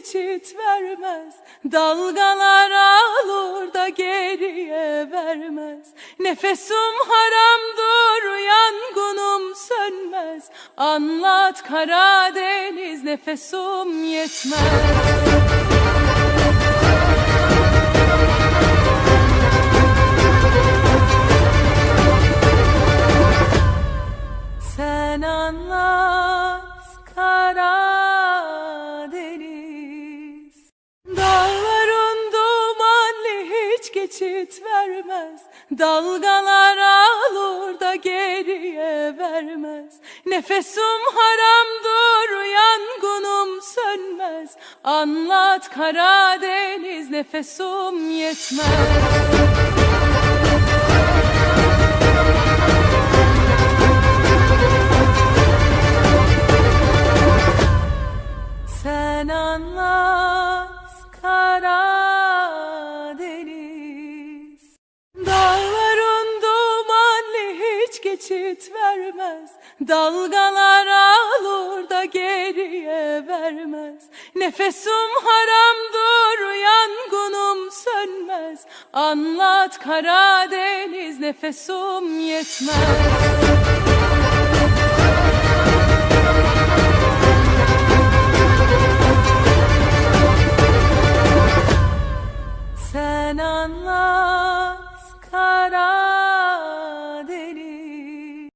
geçit vermez. Dalgalar alır da geriye vermez. Nefesum haramdır yangınım sönmez. Anlat Karadeniz nefesum yetmez. Sen anlat Karadeniz geçit vermez. Dalgalar alır da geriye vermez. Nefesum haramdır yangınım sönmez. Anlat Karadeniz nefesum yetmez yiğit vermez. Dalgalar alır da geriye vermez. Nefesum haramdır yangınım sönmez. Anlat Karadeniz nefesum yetmez. Sen anla